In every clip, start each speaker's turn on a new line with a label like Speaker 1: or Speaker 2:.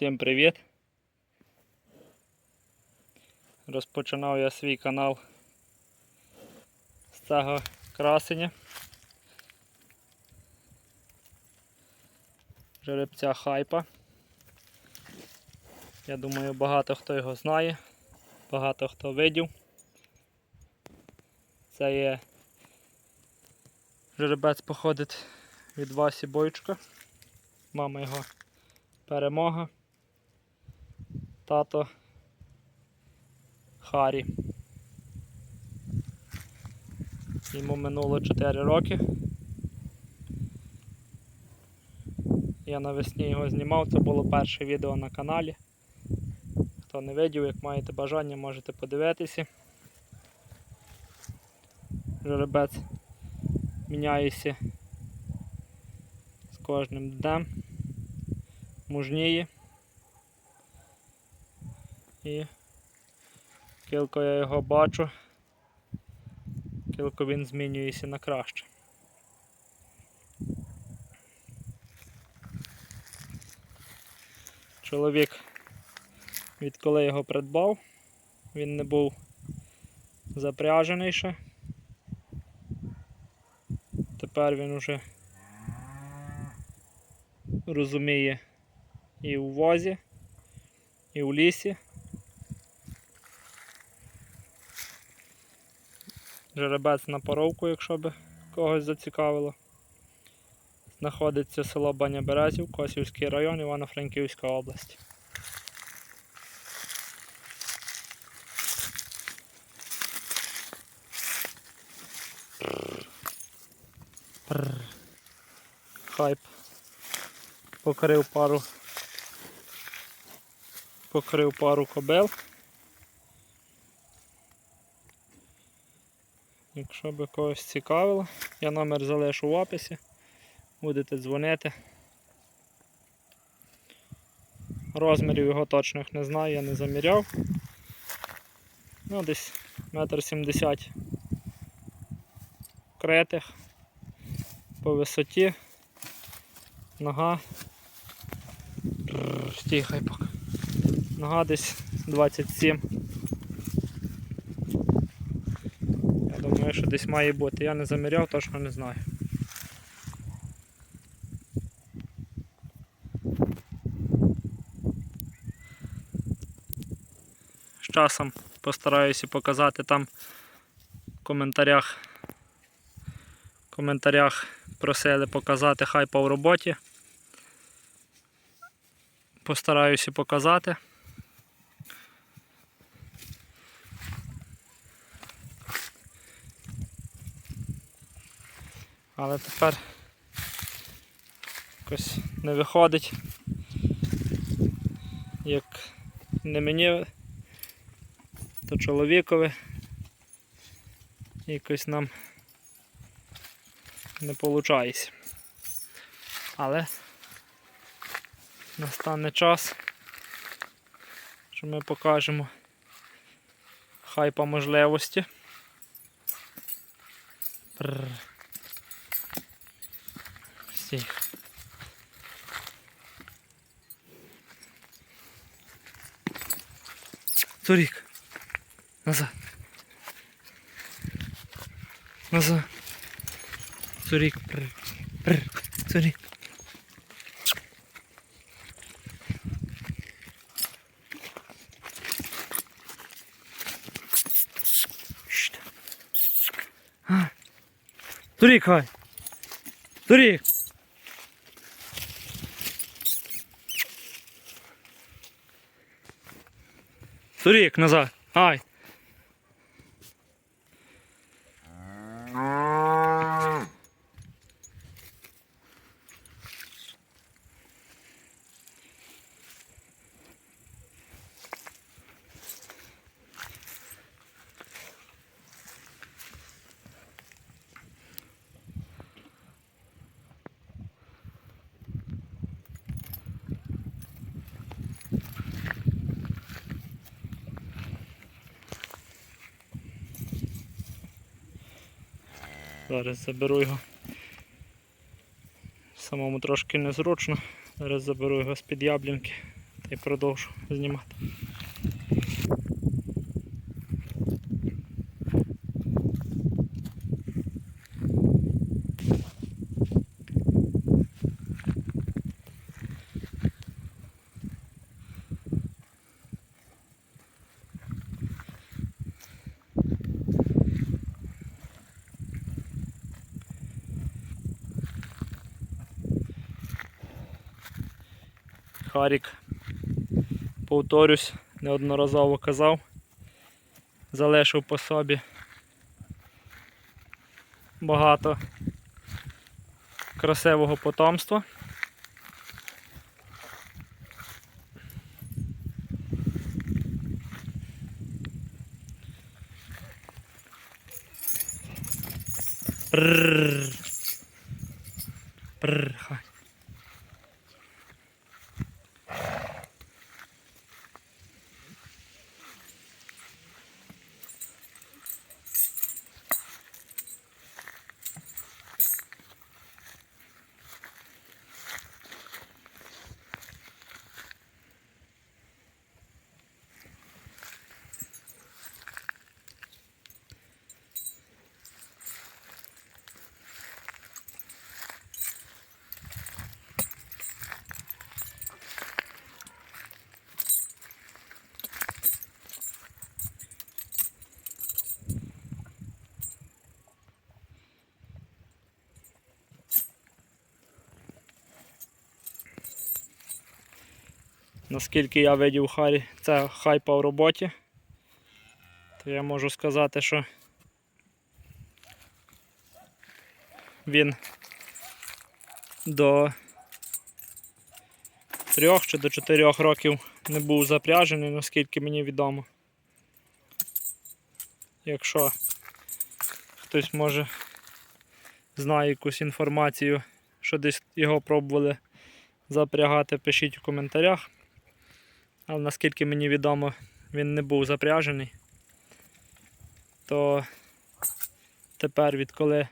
Speaker 1: Всім привіт! Розпочинав я свій канал з цього красення. Жеребця хайпа. Я думаю, багато хто його знає, багато хто видів. Це є жеребець походить від Васі Бойчука. Мама його перемога. Тато Харі. Йому минуло 4 роки. Я навесні його знімав, це було перше відео на каналі. Хто не видів, як маєте бажання, можете подивитися. Жеребець міняється з кожним днем, мужніє. І кілько я його бачу, кілько він змінюється на краще. Чоловік, відколи його придбав, він не був запряжений ще. Тепер він уже розуміє і у возі, і у лісі. Жеребець на поровку, якщо би когось зацікавило. Знаходиться село Баня Березів, Косівський район, Івано-Франківська область. Хайп. Покрив пару. Покрив пару кобил. Якщо би когось цікавило, я номер залишу в описі. Будете дзвонити. Розмірів його точних не знаю, я не заміряв. Ну, десь метр сімдесят критих по висоті. Нога. Бррр, Стій, хай поки. Нога десь 27. Я думаю, що десь має бути. Я не заміряв, точно не знаю. З часом постараюся показати там в коментарях. В коментарях просили показати хайпа в роботі. Постараюся показати. Але тепер якось не виходить. Як не мені, то чоловікові. Якось нам не виходить. Але настане час, що ми покажемо хайпа можливості. Прррр. Стій. Турік. Назад. Назад. Цурік. Прр. Прр. Цурік. Шт. А. Турік, хай. Турік. Турік, назад. Ай. Зараз заберу його. Самому трошки незручно. Зараз заберу його з-під яблінки і продовжу знімати. Харік, повторюсь, неодноразово казав, залишив по собі багато красивого потомства. Прррр. Наскільки я видів Харі, це хайпа в роботі, то я можу сказати, що він до трьох чи до чотирьох років не був запряжений, наскільки мені відомо. Якщо хтось може знає якусь інформацію, що десь його пробували запрягати, пишіть у коментарях. Але наскільки мені відомо, він не був запряжений, то тепер відколи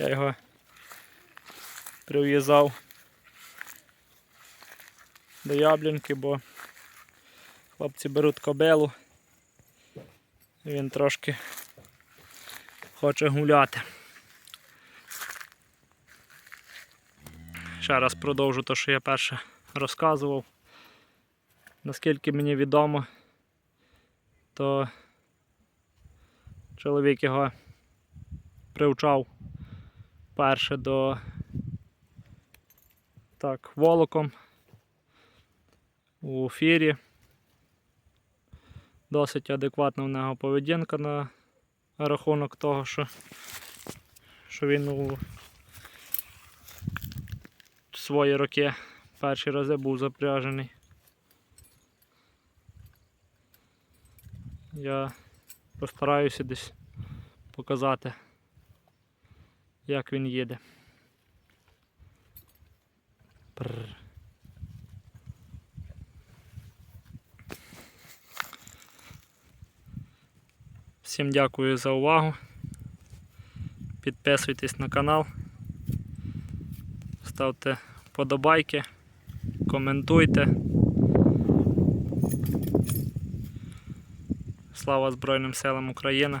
Speaker 1: я його прив'язав до яблінки, бо хлопці беруть кобилу. і Він трошки хоче гуляти. Ще раз продовжу те, що я перше розказував. Наскільки мені відомо, то чоловік його привчав перше до так, волоком у ефірі. Досить адекватна в нього поведінка на рахунок того, що, що він у свої роки перші рази був запряжений. Я постараюся десь показати, як він їде. Прррр. Всім дякую за увагу. Підписуйтесь на канал, ставте вподобайки, коментуйте. Слава Збройним силам України.